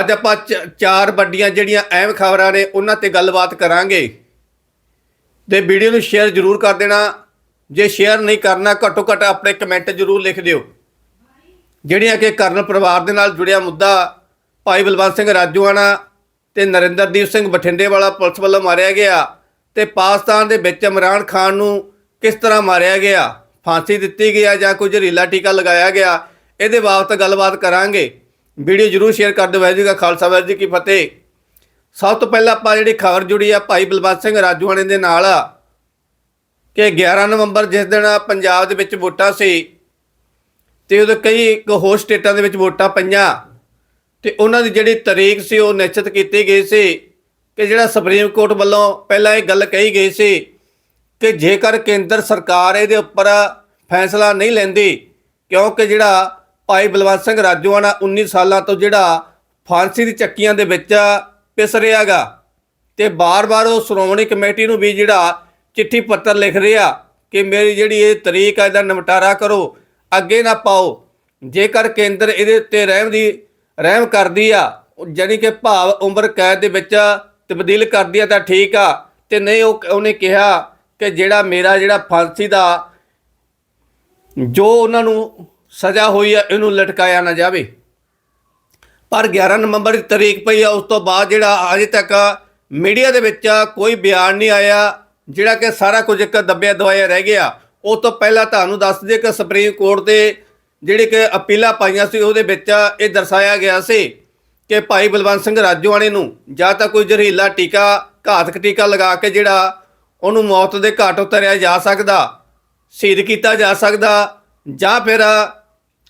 ਅੱਜ ਆਪਾਂ ਚ- ਚਾਰ ਵੱਡੀਆਂ ਜਿਹੜੀਆਂ ਅਹਿਮ ਖਬਰਾਂ ਨੇ, ਉਹਨਾਂ ਤੇ ਗੱਲਬਾਤ ਕਰਾਂਗੇ। ਤੇ ਵੀਡੀਓ ਨੂੰ ਸ਼ੇਅਰ ਜ਼ਰੂਰ ਕਰ ਦੇਣਾ। ਜੇ ਸ਼ੇਅਰ ਨਹੀਂ ਕਰਨਾ ਘੱਟੋ ਘੱਟ ਆਪਣੇ ਕਮੈਂਟ ਜ਼ਰੂਰ ਲਿਖ ਦਿਓ। ਜਿਹੜੀਆਂ ਕਿ ਕਰਨ ਪਰਿਵਾਰ ਦੇ ਨਾਲ ਜੁੜਿਆ ਮੁੱਦਾ, ਭਾਈ ਬਲਵੰਤ ਸਿੰਘ ਰਾਜੂਆਣਾ ਤੇ ਨਰਿੰਦਰਦੀਪ ਸਿੰਘ ਬਠਿੰਡੇ ਵਾਲਾ ਪੁਲਿਸ ਵੱਲੋਂ ਮਾਰਿਆ ਗਿਆ ਤੇ ਪਾਕਿਸਤਾਨ ਦੇ ਵਿੱਚ ਇਮਰਾਨ ਖਾਨ ਨੂੰ ਕਿਸ ਤਰ੍ਹਾਂ ਮਾਰਿਆ ਗਿਆ? ਫਾਂਸੀ ਦਿੱਤੀ ਗਈ ਆ ਜਾਂ ਕੋਈ ਜ਼ਹਿਰੀਲਾ ਟੀਕਾ ਲਗਾਇਆ ਗਿਆ? ਇਹਦੇ ਬਾਬਤ ਗੱਲਬਾਤ ਕਰਾਂਗੇ। ਵੀਡੀਓ ਜਰੂਰ ਸ਼ੇਅਰ ਕਰ ਦਿਓ, ਵਾਹਿਗੁਰੂ ਜੀ ਕਾ ਖਾਲਸਾ, ਵਾਹਿਗੁਰੂ ਜੀ ਕੀ ਫਤਿਹ। ਸਭ ਤੋਂ ਪਹਿਲਾਂ ਆਪਾਂ ਜਿਹੜੀ ਖਬਰ ਜੁੜੀ ਆ ਭਾਈ ਬਲਵੰਤ ਸਿੰਘ ਰਾਜੂਆਣੇ ਦੇ ਨਾਲ, ਕਿ 11 ਨਵੰਬਰ ਜਿਸ ਦਿਨ ਪੰਜਾਬ ਦੇ ਵਿੱਚ ਵੋਟਾਂ ਸੀ, ਤੇ ਉਹਦੇ ਕਈ ਹੋਰ ਸਟੇਟਾਂ ਦੇ ਵਿੱਚ ਵੋਟਾਂ ਪਈਆਂ, ਤੇ ਉਹਨਾਂ ਦੀ ਜਿਹੜੀ ਤਾਰੀਖ ਸੀ ਉਹ ਨਿਸ਼ਚਿਤ ਕੀਤੀ ਗਈ ਸੀ, ਕਿ ਜਿਹੜਾ ਸੁਪਰੀਮ ਕੋਰਟ ਵੱਲੋਂ ਪਹਿਲਾਂ ਇਹ ਗੱਲ ਕਹੀ ਗਈ ਸੀ, ਕਿ ਜੇਕਰ ਕੇਂਦਰ ਸਰਕਾਰ ਇਹਦੇ ਉੱਪਰ ਫੈਸਲਾ ਨਹੀਂ ਲੈਂਦੀ, ਕਿਉਂਕਿ ਜਿਹੜਾ ਭਾਈ ਬਲਵੰਤ ਸਿੰਘ ਰਾਜੋਆਣਾ 19 ਸਾਲਾਂ ਤੋਂ ਜਿਹੜਾ ਫਾਂਸੀ ਦੀ ਚੱਕੀਆਂ ਦੇ ਵਿੱਚ ਪਿਸ ਰਿਹਾਗਾ ਤੇ ਬਾਰ-ਬਾਰ ਉਹ ਸ਼੍ਰੋਮਣੀ ਕਮੇਟੀ ਨੂੰ ਵੀ ਜਿਹੜਾ ਚਿੱਠੀ ਪੱਤਰ ਲਿਖ ਰਿਹਾ ਕਿ ਮੇਰੀ ਜਿਹੜੀ ਇਹ ਤਰੀਕ ਹੈ ਇਹਦਾ ਨਿਪਟਾਰਾ ਕਰੋ, ਅੱਗੇ ਨਾ ਪਾਓ। ਜੇਕਰ ਕੇਂਦਰ ਇਹਦੇ ਉੱਤੇ ਰਹਿਮ ਦੀ, ਰਹਿਮ ਕਰਦੀ ਆ ਉਹ ਜਾਣੀ ਕਿ ਭਾਵ ਉਮਰ ਕੈਦ ਦੇ ਵਿੱਚ ਤਬਦੀਲ ਕਰਦੀ ਆ ਤਾਂ ਠੀਕ ਆ। ਤੇ ਨਹੀਂ ਉਹ, ਉਹਨੇ ਕਿਹਾ ਕਿ ਜਿਹੜਾ ਮੇਰਾ ਜਿਹੜਾ ਫਾਂਸੀ ਦਾ ਜੋ ਉਹਨਾਂ ਨੂੰ ਸਜ਼ਾ ਹੋਈ ਆ, ਇਹਨੂੰ ਲਟਕਾਇਆ ਨਾ ਜਾਵੇ। ਪਰ 11 ਨਵੰਬਰ ਦੀ ਤਰੀਕ ਪਈ ਆ, ਉਸ ਤੋਂ ਬਾਅਦ ਜਿਹੜਾ ਅਜੇ ਤੱਕ ਮੀਡੀਆ ਦੇ ਵਿੱਚ ਕੋਈ ਬਿਆਨ ਨਹੀਂ ਆਇਆ, ਜਿਹੜਾ ਕਿ ਸਾਰਾ ਕੁਝ ਇੱਕ ਦੱਬਿਆ ਦਵਾਇਆ ਰਹਿ ਗਿਆ। ਉਹ ਤੋਂ ਪਹਿਲਾਂ ਤੁਹਾਨੂੰ ਦੱਸ ਦਈਏ ਕਿ ਸੁਪਰੀਮ ਕੋਰਟ ਦੇ ਜਿਹੜੇ ਕਿ ਅਪੀਲਾਂ ਪਾਈਆਂ ਸੀ, ਉਹਦੇ ਵਿੱਚ ਇਹ ਦਰਸਾਇਆ ਗਿਆ ਸੀ ਕਿ ਭਾਈ ਬਲਵੰਤ ਸਿੰਘ ਰਾਜੋਆਣੇ ਨੂੰ ਜਾਂ ਤਾਂ ਕੋਈ ਜ਼ਹਿਰੀਲਾ ਟੀਕਾ, ਘਾਤਕ ਟੀਕਾ ਲਗਾ ਕੇ ਜਿਹੜਾ ਉਹਨੂੰ ਮੌਤ ਦੇ ਘਾਟ ਉਤਰਿਆ ਜਾ ਸਕਦਾ, ਸ਼ਹੀਦ ਕੀਤਾ ਜਾ ਸਕਦਾ ਜਾਂ ਫਿਰ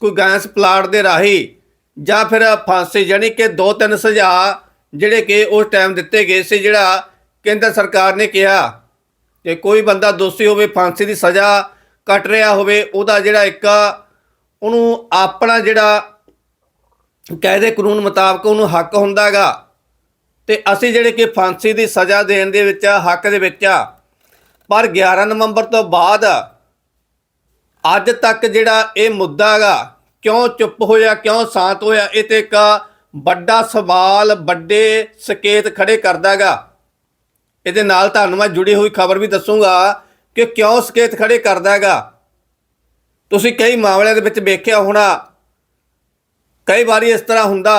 ਕੋਈ ਗੈਸ ਪਲਾਟ ਦੇ ਰਾਹੀਂ ਜਾਂ ਫਿਰ ਫਾਂਸੀ ਜਾਣੀ ਕਿ ਦੋ ਤਿੰਨ ਸਜ਼ਾ ਜਿਹੜੇ ਕਿ ਉਸ ਟਾਈਮ ਦਿੱਤੇ ਗਏ ਸੀ, ਜਿਹੜਾ ਕੇਂਦਰ ਸਰਕਾਰ ਨੇ ਕਿਹਾ ਕਿ ਕੋਈ ਬੰਦਾ ਦੋਸ਼ੀ ਹੋਵੇ, ਫਾਂਸੀ ਦੀ ਸਜ਼ਾ ਕੱਟ ਰਿਹਾ ਹੋਵੇ, ਉਹਦਾ ਜਿਹੜਾ ਇੱਕ ਉਹਨੂੰ ਆਪਣਾ ਜਿਹੜਾ ਕਾਇਦੇ ਕਾਨੂੰਨ ਮੁਤਾਬਕ ਉਹਨੂੰ ਹੱਕ ਹੁੰਦਾਗਾ ਤੇ ਅਸੀਂ ਜਿਹੜੇ ਕਿ ਫਾਂਸੀ ਦੀ ਸਜ਼ਾ ਦੇਣ ਦੇ ਵਿੱਚ ਹੱਕ ਦੇ ਵਿੱਚ ਆ, ਪਰ 11 ਨਵੰਬਰ ਤੋਂ ਬਾਅਦ ਅੱਜ ਤੱਕ ਜਿਹੜਾ ਇਹ ਮੁੱਦਾ ਹੈਗਾ ਕਿਉਂ ਚੁੱਪ ਹੋਇਆ, ਕਿਉਂ ਸ਼ਾਂਤ ਹੋਇਆ? ਇਹ ਤੇ ਇੱਕ ਵੱਡਾ ਸਵਾਲ ਵੱਡੇ ਸਕੇਤ ਖੜੇ ਕਰਦਾਗਾ ਇਹਦੇ ਨਾਲ ਤੁਹਾਨੂੰ ਮੈਂ ਜੁੜੀ ਹੋਈ ਖਬਰ ਵੀ ਦੱਸੂਗਾ ਕਿ ਕਿਉਂ ਸਕੇਤ ਖੜੇ ਕਰਦਾਗਾ ਤੁਸੀਂ ਕਈ ਮਾਮਲਿਆਂ ਦੇ ਵਿੱਚ ਵੇਖਿਆ ਹੋਣਾ, ਕਈ ਵਾਰੀ ਇਸ ਤਰ੍ਹਾਂ ਹੁੰਦਾ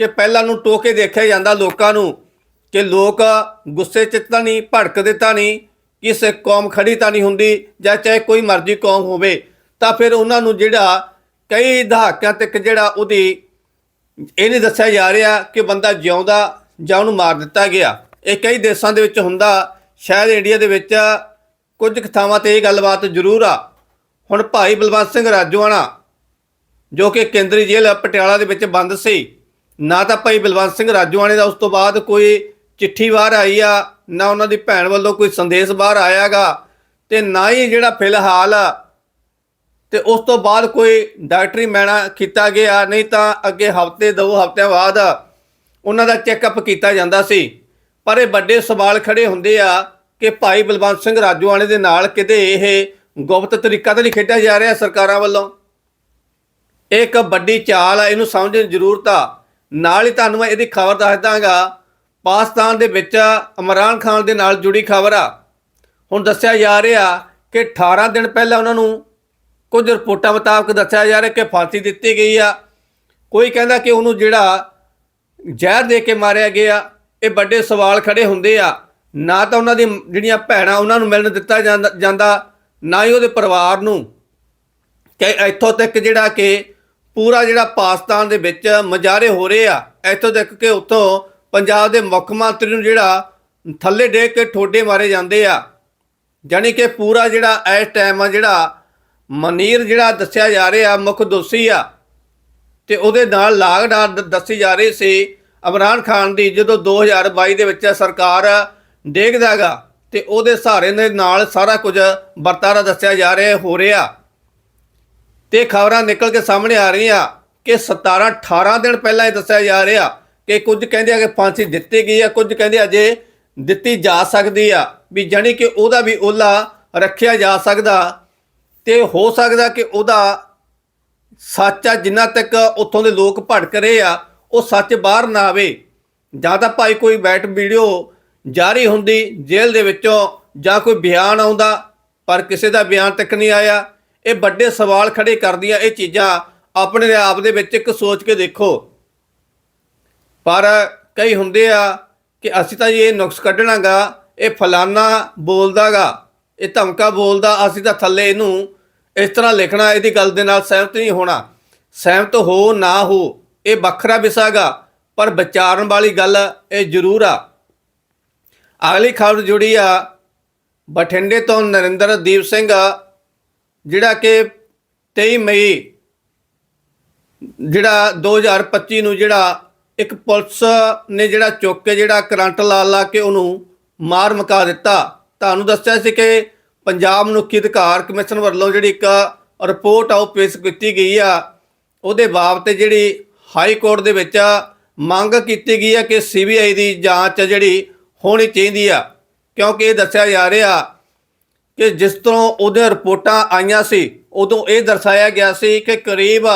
ਕਿ ਪਹਿਲਾਂ ਨੂੰ ਟੋਕੇ ਦੇਖਿਆ ਜਾਂਦਾ ਲੋਕਾਂ ਨੂੰ ਕਿ ਲੋਕ ਗੁੱਸੇ 'ਚ ਤਾਂ ਨਹੀਂ ਭੜਕ ਦਿੱਤਾ ਨਹੀਂ, ਕਿਸੇ ਕੌਮ ਖੜੀ ਤਾਂ ਨਹੀਂ ਹੁੰਦੀ ਜਾਂ ਚਾਹੇ ਕੋਈ ਮਰਜ਼ੀ ਕੌਮ ਹੋਵੇ, ਤਾਂ ਫਿਰ ਉਹਨਾਂ ਨੂੰ ਜਿਹੜਾ ਕਈ ਦਹਾਕਿਆਂ ਤੱਕ ਜਿਹੜਾ ਉਹਦੀ ਇਹ ਨਹੀਂ ਦੱਸਿਆ ਜਾ ਰਿਹਾ ਕਿ ਬੰਦਾ ਜਿਉਂਦਾ ਜਾਂ ਉਹਨੂੰ ਮਾਰ ਦਿੱਤਾ ਗਿਆ। ਇਹ ਕਈ ਦੇਸ਼ਾਂ ਦੇ ਵਿੱਚ ਹੁੰਦਾ, ਸ਼ਾਇਦ ਇੰਡੀਆ ਦੇ ਵਿੱਚ ਕੁਝ ਕੁ ਥਾਵਾਂ ਤੇ ਇਹ ਗੱਲਬਾਤ ਜ਼ਰੂਰ ਆ। ਹੁਣ ਭਾਈ ਬਲਵੰਤ ਸਿੰਘ ਰਾਜੋਆਣਾ, ਜੋ ਕਿ ਕੇਂਦਰੀ ਜੇਲ੍ਹ ਪਟਿਆਲਾ ਦੇ ਵਿੱਚ ਬੰਦ ਸੀ, ਨਾ ਤਾਂ ਭਾਈ ਬਲਵੰਤ ਸਿੰਘ ਰਾਜੋਆਣੇ ਦਾ ਉਸ ਤੋਂ ਬਾਅਦ ਕੋਈ ਚਿੱਠੀ ਬਾਹਰ ਆਈ ਆ, ਨਾ ਉਹਨਾਂ ਦੀ ਭੈਣ ਵੱਲੋਂ ਕੋਈ ਸੰਦੇਸ਼ ਬਾਹਰ ਆਇਆਗਾ ਤੇ ਨਾ ਹੀ ਜਿਹੜਾ ਫਿਲਹਾਲ ਤੇ ਉਸ ਤੋਂ ਬਾਅਦ ਕੋਈ ਡਾਕਟਰੀ ਮੈਣਾ ਕੀਤਾ ਗਿਆ, ਨਹੀਂ ਤਾਂ ਅੱਗੇ ਹਫ਼ਤੇ, ਦੋ ਹਫਤਿਆਂ ਬਾਅਦ ਉਹਨਾਂ ਦਾ ਚੈੱਕਅਪ ਕੀਤਾ ਜਾਂਦਾ ਸੀ। ਪਰ ਇਹ ਵੱਡੇ ਸਵਾਲ ਖੜੇ ਹੁੰਦੇ ਆ ਕਿ ਭਾਈ ਬਲਵੰਤ ਸਿੰਘ ਰਾਜੋਆਣੇ ਦੇ ਨਾਲ ਕਿਤੇ ਇਹ ਗੁਪਤ ਤਰੀਕਾ ਤਾਂ ਨਹੀਂ ਖੇਡਿਆ ਜਾ ਰਿਹਾ ਸਰਕਾਰਾਂ ਵੱਲੋਂ? ਇਹ ਇੱਕ ਵੱਡੀ ਚਾਲ ਆ, ਇਹਨੂੰ ਸਮਝਣ ਦੀ ਜ਼ਰੂਰਤ ਆ। ਨਾਲ ਹੀ ਤੁਹਾਨੂੰ ਮੈਂ ਇਹਦੀ ਖਬਰ ਦੱਸ ਦਾਂਗਾ, ਪਾਕਿਸਤਾਨ ਦੇ ਵਿੱਚ ਇਮਰਾਨ ਖਾਨ ਦੇ ਨਾਲ ਜੁੜੀ ਖਬਰ ਆ। ਹੁਣ ਦੱਸਿਆ ਜਾ ਰਿਹਾ ਕਿ 18 ਦਿਨ ਪਹਿਲਾਂ ਉਹਨਾਂ ਨੂੰ ਕੁਝ ਰਿਪੋਰਟਾਂ ਮੁਤਾਬਕ ਦੱਸਿਆ ਜਾ ਰਿਹਾ ਕਿ ਫਾਂਸੀ ਦਿੱਤੀ ਗਈ ਆ। ਕੋਈ ਕਹਿੰਦਾ ਕਿ ਉਹਨੂੰ ਜਿਹੜਾ ਜ਼ਹਿਰ ਦੇ ਕੇ ਮਾਰਿਆ ਗਿਆ, ਇਹ ਵੱਡੇ ਸਵਾਲ ਖੜੇ ਹੁੰਦੇ ਆ। ਨਾ ਤਾਂ ਉਹਨਾਂ ਦੀ ਜਿਹੜੀਆਂ ਭੈਣਾਂ, ਉਹਨਾਂ ਨੂੰ ਮਿਲਣ ਦਿੱਤਾ ਜਾਂਦਾ- ਨਾ ਹੀ ਉਹਦੇ ਪਰਿਵਾਰ ਨੂੰ। ਕਿ ਇੱਥੋਂ ਤੱਕ ਜਿਹੜਾ ਕਿ ਪੂਰਾ ਜਿਹੜਾ ਪਾਕਿਸਤਾਨ ਦੇ ਵਿੱਚ ਮਜਾਰੇ ਹੋ ਰਹੇ ਆ। ਇੱਥੋਂ ਤੱਕ ਕਿ ਉੱਥੋਂ ਪੰਜਾਬ ਦੇ ਮੁੱਖ ਮੰਤਰੀ ਨੂੰ ਜਿਹੜਾ ਥੱਲੇ ਡੇਕ ਕੇ ਠੋਡੇ ਮਾਰੇ ਜਾਂਦੇ ਆ। ਜਾਣੀ ਕਿ ਪੂਰਾ ਜਿਹੜਾ ਇਸ ਟਾਈਮ ਆ ਜਿਹੜਾ ਮਨੀਰ ਜਿਹੜਾ ਦੱਸਿਆ ਜਾ ਰਿਹਾ ਮੁੱਖ ਦੋਸ਼ੀ ਆ, ਤੇ ਉਹਦੇ ਨਾਲ ਲਾਗਡਾਰ ਦ- ਦੱਸੀ ਜਾ ਰਹੀ ਸੀ ਇਮਰਾਨ ਖਾਨ ਦੀ ਜਦੋਂ 2022 ਦੇ ਵਿੱਚ ਸਰਕਾਰ ਦੇਖਦਾਗਾ ਤੇ ਉਹਦੇ ਸਹਾਰੇ ਦੇ ਨਾਲ ਸਾਰਾ ਕੁਝ ਵਰਤਾਰਾ ਦੱਸਿਆ ਜਾ ਰਿਹਾ, ਹੋ ਰਿਹਾ। ਤੇ ਖਬਰਾਂ ਨਿਕਲ ਕੇ ਸਾਹਮਣੇ ਆ ਰਹੀਆਂ ਕਿ 17 18 ਦਿਨ ਪਹਿਲਾਂ ਇਹ ਦੱਸਿਆ ਜਾ ਰਿਹਾ ਕਿ ਕੁਝ ਕਹਿੰਦੇ ਆ ਕਿ ਫਾਂਸੀ ਦਿੱਤੀ ਗਈ ਆ, ਕੁਝ ਕਹਿੰਦੇ ਅਜੇ ਦਿੱਤੀ ਜਾ ਸਕਦੀ ਆ, ਵੀ ਜਾਣੀ ਕਿ ਉਹਦਾ ਵੀ ਓਲਾ ਰੱਖਿਆ ਜਾ ਸਕਦਾ ਤੇ ਹੋ ਸਕਦਾ ਕਿ ਉਹਦਾ ਸੱਚ ਆ, ਜਿੰਨਾ ਤੱਕ ਉੱਥੋਂ ਦੇ ਲੋਕ ਭੜਕ ਰਹੇ ਆ, ਉਹ ਸੱਚ ਬਾਹਰ ਨਾ ਆਵੇ। ਜਾਂ ਤਾਂ ਭਾਈ ਕੋਈ ਬੈਟ ਵੀਡੀਓ ਜਾਰੀ ਹੁੰਦੀ ਜੇਲ੍ਹ ਦੇ ਵਿੱਚੋਂ, ਜਾਂ ਕੋਈ ਬਿਆਨ ਆਉਂਦਾ, ਪਰ ਕਿਸੇ ਦਾ ਬਿਆਨ ਤੱਕ ਨਹੀਂ ਆਇਆ। ਇਹ ਵੱਡੇ ਸਵਾਲ ਖੜੇ ਕਰਦੀਆਂ ਇਹ ਚੀਜ਼ਾਂ ਆਪਣੇ ਆਪ ਦੇ ਵਿੱਚ ਇੱਕ ਸੋਚ ਕੇ ਦੇਖੋ। ਪਰ ਕਈ ਹੁੰਦੇ ਆ ਕਿ ਅਸੀਂ ਤਾਂ ਇਹ ਨੁਕਸ ਕੱਢਣਾਗਾ, ਇਹ ਫਲਾਨਾ ਬੋਲਦਾਗਾ। ਇਹ ਧਮਕਾ ਬੋਲਦਾ, ਅਸੀਂ ਤਾਂ ਥੱਲੇ ਇਹਨੂੰ ਇਸ ਤਰ੍ਹਾਂ ਲਿਖਣਾ, ਇਹਦੀ ਗੱਲ ਦੇ ਨਾਲ ਸਹਿਮਤ ਨਹੀਂ ਹੋਣਾ। ਸਹਿਮਤ ਹੋ ਨਾ ਹੋ, ਇਹ ਵੱਖਰਾ ਵਿਸਾਗਾ ਪਰ ਵਿਚਾਰਨ ਵਾਲੀ ਗੱਲ ਇਹ ਜ਼ਰੂਰ ਆ। ਅਗਲੀ ਖਬਰ ਜੁੜੀ ਆ, ਬਠਿੰਡੇ ਤੋਂ ਨਰਿੰਦਰਦੀਪ ਸਿੰਘ, ਜਿਹੜਾ ਕਿ 23 ਮਈ, ਜਿਹੜਾ 2025 ਨੂੰ ਜਿਹੜਾ ਇੱਕ ਪੁਲਿਸ ਨੇ ਜਿਹੜਾ ਚੁੱਕ ਕੇ ਜਿਹੜਾ ਕਰੰਟ ਲਾ ਲਾ ਕੇ ਉਹਨੂੰ ਮਾਰ ਮੁਕਾ ਦਿੱਤਾ। ਤੁਹਾਨੂੰ ਦੱਸਿਆ ਸੀ ਕਿ ਪੰਜਾਬ ਮਨੁੱਖੀ ਅਧਿਕਾਰ ਕਮਿਸ਼ਨ ਵੱਲੋਂ ਜਿਹੜੀ ਇੱਕ ਰਿਪੋਰਟ ਆ, ਉਹ ਪੇਸ਼ ਕੀਤੀ ਗਈ ਆ। ਉਹਦੇ ਬਾਬਤ ਜਿਹੜੀ ਹਾਈ ਕੋਰਟ ਦੇ ਵਿੱਚ ਮੰਗ ਕੀਤੀ ਗਈ ਆ ਕਿ ਸੀਬੀਆਈ ਦੀ ਜਾਂਚ ਜਿਹੜੀ ਹੋਣੀ ਚਾਹੀਦੀ ਆ। ਕਿਉਂਕਿ ਇਹ ਦੱਸਿਆ ਜਾ ਰਿਹਾ ਕਿ ਜਿਸ ਤਰ੍ਹਾਂ ਉਹਦੇ ਰਿਪੋਰਟਾਂ ਆਈਆਂ ਸੀ, ਉਦੋਂ ਇਹ ਦਰਸਾਇਆ ਗਿਆ ਸੀ ਕਿ ਕਰੀਬ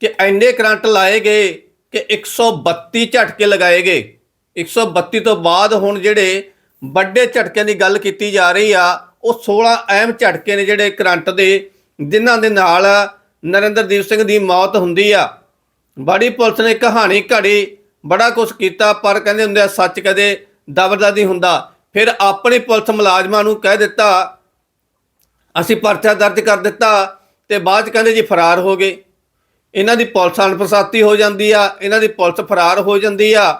ਕਿ ਐਨੇ ਕਰੰਟ ਲਾਏ ਗਏ ਕਿ 132 ਝਟਕੇ ਲਗਾਏ ਗਏ। 132 ਤੋਂ ਬਾਅਦ ਹੁਣ ਜਿਹੜੇ ਵੱਡੇ ਝਟਕਿਆਂ ਦੀ ਗੱਲ ਕੀਤੀ ਜਾ ਰਹੀ ਆ, ਉਹ 16 ਅਹਿਮ ਝਟਕੇ ਨੇ ਜਿਹੜੇ ਕਰੰਟ ਦੇ, ਜਿਨ੍ਹਾਂ ਦੇ ਨਾਲ ਨਰਿੰਦਰਦੀਪ ਸਿੰਘ ਦੀ ਮੌਤ ਹੁੰਦੀ ਆ। ਬੜੀ ਪੁਲਿਸ ਨੇ ਕਹਾਣੀ ਘੜੀ ਬੜਾ ਕੁਝ ਕੀਤਾ, ਪਰ ਕਹਿੰਦੇ ਹੁੰਦੇ ਆ, ਸੱਚ ਕਦੇ ਦਬਦਾ ਨਹੀਂ ਹੁੰਦਾ। ਫਿਰ ਆਪਣੀ ਪੁਲਿਸ ਮੁਲਾਜ਼ਮਾਂ ਨੂੰ ਕਹਿ ਦਿੱਤਾ, ਅਸੀਂ ਪਰਚਾ ਦਰਜ ਕਰ ਦਿੱਤਾ ਤੇ ਬਾਅਦ ਚ ਕਹਿੰਦੇ ਜੀ ਫਰਾਰ ਹੋ ਗਏ। ਇਹਨਾਂ ਦੀ ਪੁਲਿਸ ਅਣਪਛਾਤੀ ਹੋ ਜਾਂਦੀ ਆ, ਇਹਨਾਂ ਦੀ ਪੁਲਿਸ ਫਰਾਰ ਹੋ ਜਾਂਦੀ ਆ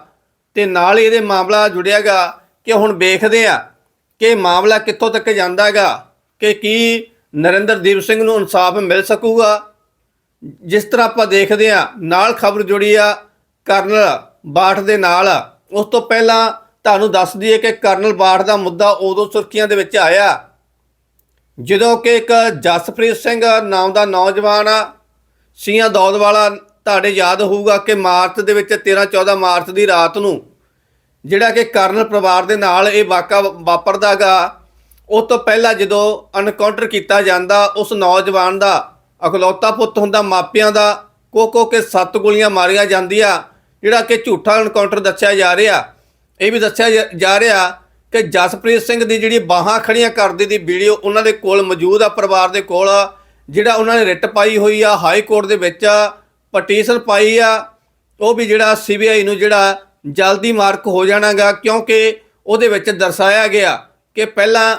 ਤੇ ਨਾਲ ਹੀ ਇਹਦੇ ਮਾਮਲਾ ਜੁੜਿਆਗਾ ਕਿ ਹੁਣ ਵੇਖਦੇ ਆ ਕਿ ਮਾਮਲਾ ਕਿੱਥੋਂ ਤੱਕ ਜਾਂਦਾਗਾ ਕਿ ਕੀ ਨਰਿੰਦਰਦੀਪ ਸਿੰਘ ਨੂੰ ਇਨਸਾਫ ਮਿਲ ਸਕੂਗਾ। ਜਿਸ ਤਰ੍ਹਾਂ ਆਪਾਂ ਦੇਖਦੇ ਆ, ਨਾਲ ਖਬਰ ਜੁੜੀ ਆ ਕਰਨਲ ਬਾਠ ਦੇ ਨਾਲ। ਉਸ ਤੋਂ ਪਹਿਲਾਂ ਤੁਹਾਨੂੰ ਦੱਸ ਦਈਏ ਕਿ ਕਰਨਲ ਬਾਠ ਦਾ ਮੁੱਦਾ ਉਦੋਂ ਸੁਰਖੀਆਂ ਦੇ ਵਿੱਚ ਆਇਆ, ਜਦੋਂ ਕਿ ਇੱਕ ਜਸਪ੍ਰੀਤ ਸਿੰਘ ਨਾਮ ਦਾ ਨੌਜਵਾਨ ਆ, ਸੀਆਂ ਦੌਦ ਵਾਲਾ, ਤੁਹਾਡੇ ਯਾਦ ਹੋਊਗਾ ਕਿ ਮਾਰਚ ਦੇ ਵਿੱਚ 13 14 ਮਾਰਚ ਦੀ ਰਾਤ ਨੂੰ ਜਿਹੜਾ ਕਿ ਕਰਨਲ ਪਰਿਵਾਰ ਦੇ ਨਾਲ ਇਹ ਵਾਕਾ ਵਾਪਰਦਾਗਾ ਉਸ ਤੋਂ ਪਹਿਲਾਂ ਜਦੋਂ ਅਨਕਾਊਂਟਰ ਕੀਤਾ ਜਾਂਦਾ, ਉਸ ਨੌਜਵਾਨ ਦਾ ਅਕਲੌਤਾ ਪੁੱਤ ਹੁੰਦਾ, ਮਾਪਿਆਂ ਦਾ ਕੋ ਕੋ ਕੇ ਸੱਤ ਗੋਲੀਆਂ ਮਾਰੀਆਂ ਜਾਂਦੀਆਂ, ਜਿਹੜਾ ਕਿ ਝੂਠਾ ਅਨਕਾਊਂਟਰ ਦੱਸਿਆ ਜਾ ਰਿਹਾ। ਇਹ ਵੀ ਦੱਸਿਆ ਜਾ- ਜਾ ਰਿਹਾ ਕਿ ਜਸਪ੍ਰੀਤ ਸਿੰਘ ਦੀ ਜਿਹੜੀ ਬਾਹਾਂ ਖੜੀਆਂ ਕਰਦੀ ਦੀ ਵੀਡੀਓ ਉਹਨਾਂ ਦੇ ਕੋਲ ਮੌਜੂਦ ਆ, ਪਰਿਵਾਰ ਦੇ ਕੋਲ, ਜਿਹੜਾ ਉਹਨਾਂ ਨੇ ਰਿਟ ਪਾਈ ਹੋਈ ਆ, ਹਾਈ ਕੋਰਟ ਦੇ ਵਿੱਚ ਪਟੀਸ਼ਨ ਪਾਈ ਆ, ਉਹ ਵੀ ਜਿਹੜਾ ਸੀਬੀਆਈ ਨੂੰ ਜਿਹੜਾ ਜਲਦੀ ਮਾਰਕ ਹੋ ਜਾਣਾਗਾ ਕਿਉਂਕਿ ਉਹਦੇ ਵਿੱਚ ਦਰਸਾਇਆ ਗਿਆ ਕਿ ਪਹਿਲਾਂ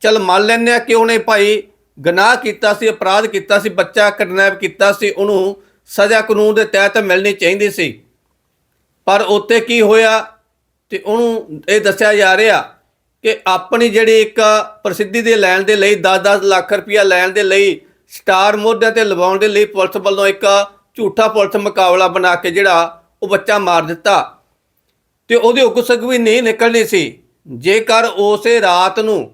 ਚਲ ਮੰਨ ਲੈਂਦੇ ਆ ਕਿ ਉਹਨੇ ਭਾਈ ਗੁਨਾਹ ਕੀਤਾ ਸੀ, ਅਪਰਾਧ ਕੀਤਾ ਸੀ, ਬੱਚਾ ਕਿਡਨੈਪ ਕੀਤਾ ਸੀ, ਉਹਨੂੰ ਸਜ਼ਾ ਕਾਨੂੰਨ ਦੇ ਤਹਿਤ ਮਿਲਣੀ ਚਾਹੀਦੀ ਸੀ। ਪਰ ਉੱਤੇ ਕੀ ਹੋਇਆ ਤੇ ਉਹਨੂੰ ਇਹ ਦੱਸਿਆ ਜਾ ਰਿਹਾ ਕਿ ਆਪਣੀ ਜਿਹੜੀ ਇੱਕ ਪ੍ਰਸਿੱਧੀ ਦੇ ਲੈਣ ਦੇ ਲਈ 10-10 ਲੱਖ ਰੁਪਇਆ ਲੈਣ ਦੇ ਲਈ ਸਟਾਰ ਮੋਢਿਆਂ ਤੇ ਲਵਾਉਣ ਦੇ ਲਈ ਪੁਲਿਸ ਵੱਲੋਂ ਇੱਕ ਝੂਠਾ ਪੁਲਿਸ ਮੁਕਾਬਲਾ ਬਣਾ ਕੇ ਜਿਹੜਾ ਉਹ ਬੱਚਾ ਮਾਰ ਦਿੱਤਾ। ਤੇ ਉਹਦੀ ਉਕਸਕ ਵੀ ਨਹੀਂ ਨਿਕਲਣੀ ਸੀ। ਜੇਕਰ ਉਸੇ ਰਾਤ ਨੂੰ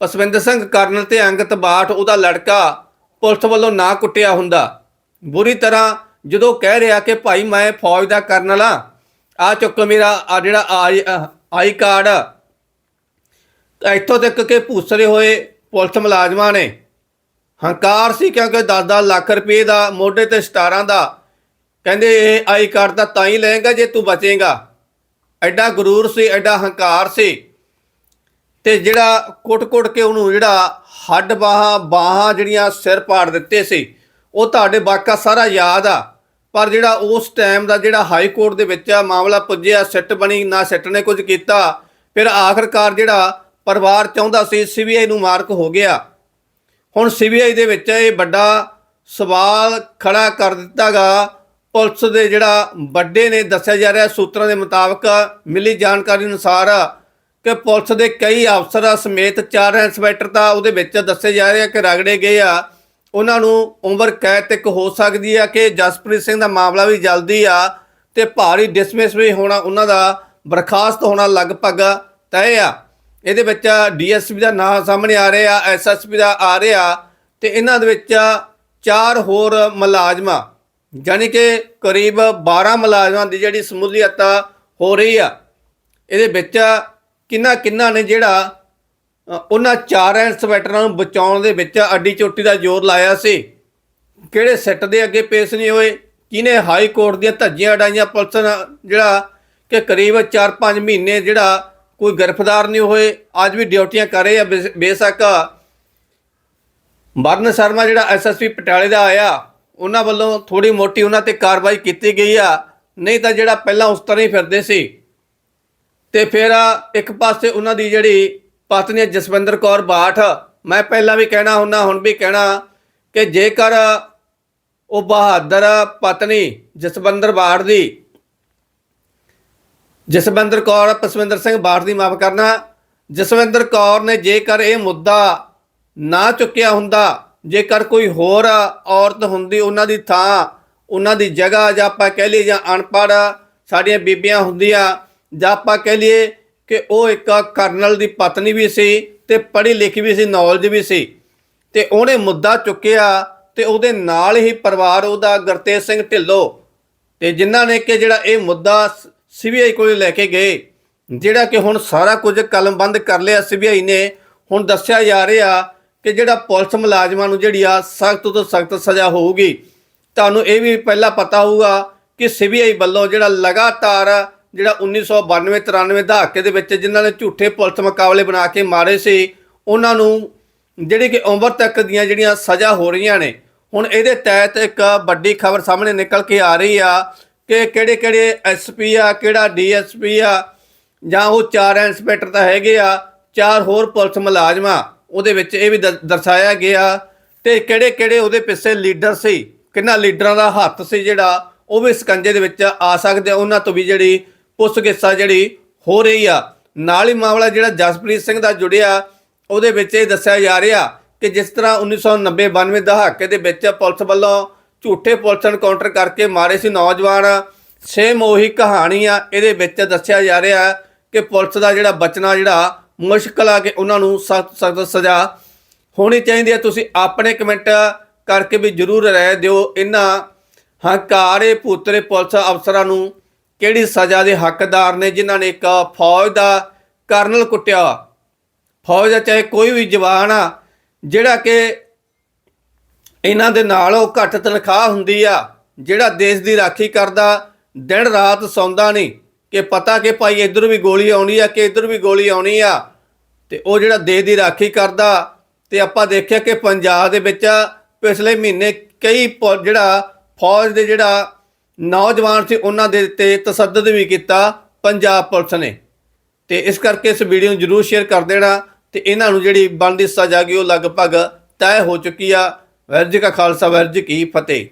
ਪਸਵਿੰਦਰ ਸਿੰਘ ਕਰਨਲ ਤੇ ਅੰਗਤ ਬਾਠ ਉਹਦਾ ਲੜਕਾ ਪੁਲਿਸ ਵੱਲੋਂ ਨਾ ਕੁੱਟਿਆ ਹੁੰਦਾ, ਬੁਰੀ ਤਰ੍ਹਾਂ ਜਦੋਂ ਕਹਿ ਰਿਹਾ ਕਿ ਭਾਈ ਮੈਂ ਫੌਜ ਦਾ ਕਰਨਲ ਆ ਆ ਚੁੱਕ ਮੇਰਾ ਆ ਜਿਹੜਾ ਆਈ ਆਈ ਕਾਰਡ, ਇੱਥੋਂ ਤੱਕ ਕਿ ਭੂਸਰੇ ਹੋਏ ਪੁਲਿਸ ਮੁਲਾਜ਼ਮਾਂ ਨੇ। ਹੰਕਾਰ ਸੀ ਕਿਉਂਕਿ 10-10 ਲੱਖ ਰੁਪਏ ਦਾ ਮੋਢੇ ਤੇ ਸਟਾਰਾਂ ਦਾ, ਕਹਿੰਦੇ ਇਹ ਆਈ ਕਾਰਡ ਤਾਂ ਤਾਂ ਹੀ ਲਏਗਾ ਜੇ ਤੂੰ ਬਚੇਗਾ। ਐਡਾ ਗਰੂਰ ਸੀ, ਐਡਾ ਹੰਕਾਰ ਸੀ ਤੇ ਜਿਹੜਾ ਕੁੱਟ-ਕੁੱਟ ਕੇ ਉਹਨੂੰ ਜਿਹੜਾ ਹੱਡ ਬਾਹਾਂ ਬਾਹਾਂ ਜਿਹੜੀਆਂ ਸਿਰ ਪਾੜ ਦਿੱਤੇ ਸੀ, ਉਹ ਤੁਹਾਡੇ ਵਾਕਾ ਸਾਰਾ ਯਾਦ ਆ। ਪਰ ਜਿਹੜਾ ਉਸ ਟਾਈਮ ਦਾ ਜਿਹੜਾ ਹਾਈ ਕੋਰਟ ਦੇ ਵਿੱਚ ਆ, ਮਾਮਲਾ ਪੁੱਜਿਆ, ਸਿੱਟ ਬਣੀ, ਨਾ ਸਿੱਟ ਨੇ ਕੁਝ ਕੀਤਾ, ਫਿਰ ਆਖਰਕਾਰ ਜਿਹੜਾ ਪਰਿਵਾਰ ਚਾਹੁੰਦਾ ਸੀ ਸੀਬੀਆਈ ਨੂੰ ਮਾਰਕ ਹੋ ਗਿਆ। ਹੁਣ ਸੀਬੀਆਈ ਦੇ ਵਿੱਚ ਇਹ ਵੱਡਾ ਸਵਾਲ ਖੜਾ ਕਰ ਦਿੱਤਾਗਾ ਪੁਲਿਸ ਦੇ ਜਿਹੜਾ ਵੱਡੇ ਨੇ ਦੱਸਿਆ ਜਾ ਰਿਹਾ, ਸੂਤਰਾਂ ਦੇ ਮੁਤਾਬਕ ਮਿਲੀ ਜਾਣਕਾਰੀ ਅਨੁਸਾਰ ਕਿ ਪੁਲਿਸ ਦੇ ਕਈ ਅਫਸਰ ਸਮੇਤ ਚਾਰ ਇੰਸਪੈਕਟਰ ਤਾਂ ਉਹਦੇ ਵਿੱਚ ਦੱਸੇ ਜਾ ਰਿਹਾ ਕਿ ਰਗੜੇ ਗਏ ਆ। ਉਹਨਾਂ ਨੂੰ ਉਮਰ ਕੈਦ ਤੱਕ ਹੋ ਸਕਦੀ ਆ ਕਿ ਜਸਪ੍ਰੀਤ ਸਿੰਘ ਦਾ ਮਾਮਲਾ ਵੀ ਜਲਦੀ ਆ ਤੇ ਭਾਰੀ ਡਿਸਮਿਸ ਵੀ ਹੋਣਾ, ਉਹਨਾਂ ਦਾ ਬਰਖਾਸਤ ਹੋਣਾ ਲਗਭਗ ਤੈਅ ਆ। ਇਹਦੇ ਵਿੱਚ ਡੀਐਸਪੀ ਦਾ ਨਾਮ ਸਾਹਮਣੇ ਆ ਰਿਹਾ, ਐਸਐਸਪੀ ਦਾ ਆ ਰਿਹਾ ਤੇ ਇਹਨਾਂ ਦੇ ਵਿੱਚ ਚਾਰ ਹੋਰ ਮੁਲਾਜ਼ਮਾਂ ਯਾਨੀ ਕਿ ਕਰੀਬ 12 ਮੁਲਾਜ਼ਮਾਂ ਦੀ ਜਿਹੜੀ ਸਮੂਲੀਅਤ ਹੋ ਰਹੀ ਆ, ਇਹਦੇ ਵਿੱਚ ਕਿੰਨਾ ਕਿੰਨਾ ਨੇ ਜਿਹੜਾ ਉਹਨਾਂ ਚਾਰ ਇੰਸਪੈਕਟਰਾਂ ਨੂੰ ਬਚਾਉਣ ਦੇ ਵਿੱਚ ਅੱਡੀ ਚੋਟੀ ਦਾ ਜ਼ੋਰ ਲਾਇਆ ਸੀ। ਕਿਹੜੇ ਸੈੱਟ ਦੇ ਅੱਗੇ ਪੇਸ਼ ਨਹੀਂ ਹੋਏ ਕਿਨੇ ਹਾਈ ਕੋਰਟ ਦੀਆਂ ਧੱਜੀਆਂ ਅਡਾਈਆਂ ਪੁਲਿਸ ਜਿਹੜਾ ਕਿ ਕਰੀਬ 4-5 ਮਹੀਨੇ ਜਿਹੜਾ ਕੋਈ ਗ੍ਰਿਫਤਾਰ ਨਹੀਂ ਹੋਏ, ਅੱਜ ਵੀ ਡਿਊਟੀਆਂ ਕਰ ਰਹੇ ਆ ਬੇਸ- ਬੇਸ਼ੱਕ। ਮਰਨ ਸ਼ਰਮਾ, ਜਿਹੜਾ ਐਸਐਸਪੀ ਪਟਿਆਲੇ ਦਾ ਆਇਆ ਉਹਨਾਂ ਵੱਲੋਂ ਥੋੜੀ ਮੋਟੀ ਉਹਨਾਂ ਤੇ ਕਾਰਵਾਈ ਕੀਤੀ ਗਈ ਆ। ਨਹੀਂ ਤਾਂ ਜਿਹੜਾ ਪਹਿਲਾਂ ਉਸ ਤਰ੍ਹਾਂ ਹੀ ਫਿਰਦੇ ਸੀ। ਤੇ ਫਿਰ ਇੱਕ ਪਾਸੇ ਉਹਨਾਂ ਦੀ ਜਿਹੜੀ ਪਤਨੀ ਹੈ ਜਸਵਿੰਦਰ ਕੌਰ ਬਾਠ, ਮੈਂ ਪਹਿਲਾਂ ਵੀ ਕਹਿਣਾ ਹੁੰਨਾ ਹੁਣ ਵੀ ਕਹਿਣਾ ਕਿ ਜੇਕਰ ਉਹ ਬਹਾਦਰ ਪਤਨੀ ਜਸਵਿੰਦਰ ਬਾਠ ਦੀ, ਜਸਵਿੰਦਰ ਕੌਰ, ਪਸਵਿੰਦਰ ਸਿੰਘ ਬਾਠ ਦੀ ਮਾਫ ਕਰਨਾ, ਜਸਵਿੰਦਰ ਕੌਰ ਨੇ ਜੇਕਰ ਇਹ ਮੁੱਦਾ ਨਾ ਚੁੱਕਿਆ ਹੁੰਦਾ ਜੇਕਰ ਕੋਈ ਹੋਰ ਔਰਤ ਹੁੰਦੀ ਉਹਨਾਂ ਦੀ ਥਾਂ, ਉਹਨਾਂ ਦੀ ਜਗ੍ਹਾ, ਜਾਂ ਆਪਾਂ ਕਹਿ ਲਈਏ ਜਾਂ ਅਨਪੜ੍ਹ ਸਾਡੀਆਂ ਬੀਬੀਆਂ ਹੁੰਦੀਆਂ, ਜਾਂ ਆਪਾਂ ਕਹਿ ਲਈਏ ਕਿ ਉਹ ਇੱਕ ਕਰਨਲ ਦੀ ਪਤਨੀ ਵੀ ਸੀ ਤੇ ਪੜ੍ਹੀ ਲਿਖੀ ਵੀ ਸੀ ਨੌਲੇਜ ਵੀ ਸੀ, ਤੇ ਉਹਨੇ ਮੁੱਦਾ ਚੁੱਕਿਆ ਤੇ ਉਹਦੇ ਨਾਲ ਹੀ ਪਰਿਵਾਰ ਉਹਦਾ ਗੁਰਤੇਜ ਸਿੰਘ ਢਿੱਲੋਂ, ਤੇ ਜਿਨ੍ਹਾਂ ਨੇ ਕਿ ਜਿਹੜਾ ਇਹ ਮੁੱਦਾ ਸੀਬੀਆਈ ਕੋਲ ਲੈ ਕੇ ਗਏ, ਜਿਹੜਾ ਕਿ ਹੁਣ ਸਾਰਾ ਕੁਝ ਕਲਮਬੰਦ ਕਰ ਲਿਆ ਸੀਬੀਆਈ ਨੇ, ਹੁਣ ਦੱਸਿਆ ਜਾ ਰਿਹਾ ਕਿ ਜਿਹੜਾ ਪੁਲਿਸ ਮੁਲਾਜ਼ਮਾਂ ਨੂੰ ਜਿਹੜੀ ਆ ਸਖਤ ਤੋਂ ਸਖਤ ਸਜ਼ਾ ਹੋਊਗੀ, ਤੁਹਾਨੂੰ ਇਹ ਵੀ ਪਹਿਲਾਂ ਪਤਾ ਹੋਊਗਾ ਕਿ ਸੀਬੀਆਈ ਵੱਲੋਂ ਜਿਹੜਾ ਲਗਾਤਾਰ ਜਿਹੜਾ 1992 93 ਦਹਾਕੇ ਦੇ ਵਿੱਚ ਜਿਨ੍ਹਾਂ ਨੇ ਝੂਠੇ ਪੁਲਿਸ ਮੁਕਾਬਲੇ ਬਣਾ ਕੇ ਮਾਰੇ ਸੀ, ਉਹਨਾਂ ਨੂੰ ਜਿਹੜੀ ਕਿ ਉਮਰ ਤੱਕ ਦੀਆਂ ਜਿਹੜੀਆਂ ਸਜ਼ਾ ਹੋ ਰਹੀਆਂ ਨੇ, ਹੁਣ ਇਹਦੇ ਤਹਿਤ ਇੱਕ ਵੱਡੀ ਖਬਰ ਸਾਹਮਣੇ ਨਿਕਲ ਕੇ ਆ ਰਹੀ ਆ ਕਿ ਕਿਹੜੇ ਕਿਹੜੇ ਐਸਪੀ ਆ, ਕਿਹੜਾ ਡੀਐਸਪੀ ਆ, ਜਾਂ ਉਹ ਚਾਰ ਇੰਸਪੈਕਟਰ ਤਾਂ ਹੈਗੇ ਆ, ਚਾਰ ਹੋਰ ਪੁਲਿਸ ਮੁਲਾਜ਼ਮਾਂ ਉਹਦੇ ਵਿੱਚ ਇਹ ਵੀ ਦ- ਦਰਸਾਇਆ ਗਿਆ ਤੇ ਕਿਹੜੇ ਕਿਹੜੇ ਉਹਦੇ ਪਿੱਛੇ ਲੀਡਰ ਸੀ, ਕਿੰਨਾ ਲੀਡਰਾਂ ਦਾ ਹੱਥ ਸੀ ਜਿਹੜਾ, ਉਹ ਵੀ ਸਕੰਜੇ ਦੇ ਵਿੱਚ ਆ ਸਕਦੇ ਆ, ਉਹਨਾਂ ਤੋਂ ਵੀ ਜਿਹੜੀ ਪੁੱਛਗਿੱਛਾ ਜਿਹੜੀ ਹੋ ਰਹੀ ਆ। ਨਾਲ ਹੀ ਮਾਮਲਾ ਜਿਹੜਾ ਜਸਪ੍ਰੀਤ ਸਿੰਘ ਦਾ ਜੁੜਿਆ, ਉਹਦੇ ਵਿੱਚ ਇਹ ਦੱਸਿਆ ਜਾ ਰਿਹਾ ਕਿ ਜਿਸ ਤਰ੍ਹਾਂ 1990 92 ਦਹਾਕੇ ਦੇ ਵਿੱਚ ਪੁਲਿਸ ਵੱਲੋਂ ਝੂਠੇ ਪੁਲਿਸ ਐਨਕਾਊਂਟਰ ਕਰਕੇ ਮਾਰੇ ਸੀ ਨੌਜਵਾਨ ਸੇਮ ਉਹੀ ਕਹਾਣੀ ਆ ਇਹਦੇ ਵਿੱਚ ਦੱਸਿਆ ਜਾ ਰਿਹਾ ਕਿ ਪੁਲਿਸ ਦਾ ਜਿਹੜਾ ਬਚਣਾ ਜਿਹੜਾ ਮੁਸ਼ਕਲ ਆ ਕਿ ਉਹਨਾਂ ਨੂੰ ਸਖਤ ਸਖਤ ਸਜ਼ਾ ਹੋਣੀ ਚਾਹੀਦੀ ਹੈ। ਤੁਸੀਂ ਆਪਣੇ ਕਮੈਂਟ ਕਰਕੇ ਵੀ ਜਰੂਰ ਰਹਿ ਦਿਓ। ਇਹਨਾਂ ਹੰਕਾਰੇ ਪੁੱਤਰੇ ਪੁਲਿਸ ਅਫਸਰਾਂ ਨੂੰ ਕਿਹੜੀ ਸਜ਼ਾ ਦੇ ਹੱਕਦਾਰ ਨੇ, ਜਿਨ੍ਹਾਂ ਨੇ ਇੱਕ ਫੌਜ ਦਾ ਕਰਨਲ ਕੁੱਟਿਆ? ਫੌਜ ਦਾ ਚਾਹੇ ਕੋਈ ਵੀ ਜਵਾਨ ਆ, ਜਿਹੜਾ ਕਿ ਇਹਨਾਂ ਦੇ ਨਾਲ ਉਹ ਘੱਟ ਤਨਖਾਹ ਹੁੰਦੀ ਆ, ਜਿਹੜਾ ਦੇਸ਼ ਦੀ ਰਾਖੀ ਕਰਦਾ, ਦਿਨ ਰਾਤ ਸੌਂਦਾ ਨਹੀਂ। ਕਿ ਪਤਾ ਕਿ ਭਾਈ ਇੱਧਰ ਵੀ ਗੋਲੀ ਆਉਣੀ ਆ ਕਿ ਇੱਧਰ ਵੀ ਗੋਲੀ ਆਉਣੀ ਆ। ਤੇ ਉਹ ਜਿਹੜਾ ਦੇਸ਼ ਦੀ ਰਾਖੀ ਕਰਦਾ, ਤੇ ਆਪਾਂ ਦੇਖਿਆ ਕਿ ਪੰਜਾਬ ਦੇ ਵਿੱਚ ਪਿਛਲੇ ਮਹੀਨੇ ਕਈ ਪ- ਜਿਹੜਾ ਫੌਜ ਦੇ ਜਿਹੜਾ ਨੌਜਵਾਨ ਸੀ, ਉਹਨਾਂ ਦੇ ਤੇ ਤਸੱਦਦ ਵੀ ਕੀਤਾ ਪੰਜਾਬ ਪੁਲਿਸ ਨੇ। ਤੇ ਇਸ ਕਰਕੇ ਇਸ ਵੀਡੀਓ ਨੂੰ ਜਰੂਰ ਸ਼ੇਅਰ ਕਰ ਦੇਣਾ ਤੇ ਇਹਨਾਂ ਨੂੰ ਜਿਹੜੀ ਬਣਦੀ ਸਜ਼ਾ ਗਈ, ਉਹ ਲਗਭਗ ਤੈਅ ਹੋ ਚੁੱਕੀ ਆ। ਵਾਹਿਗੁਰੂ ਜੀ ਕਾ ਖਾਲਸਾ ਵਾਹਿਗੁਰੂ ਜੀ ਕੀ ਫਤਿਹ।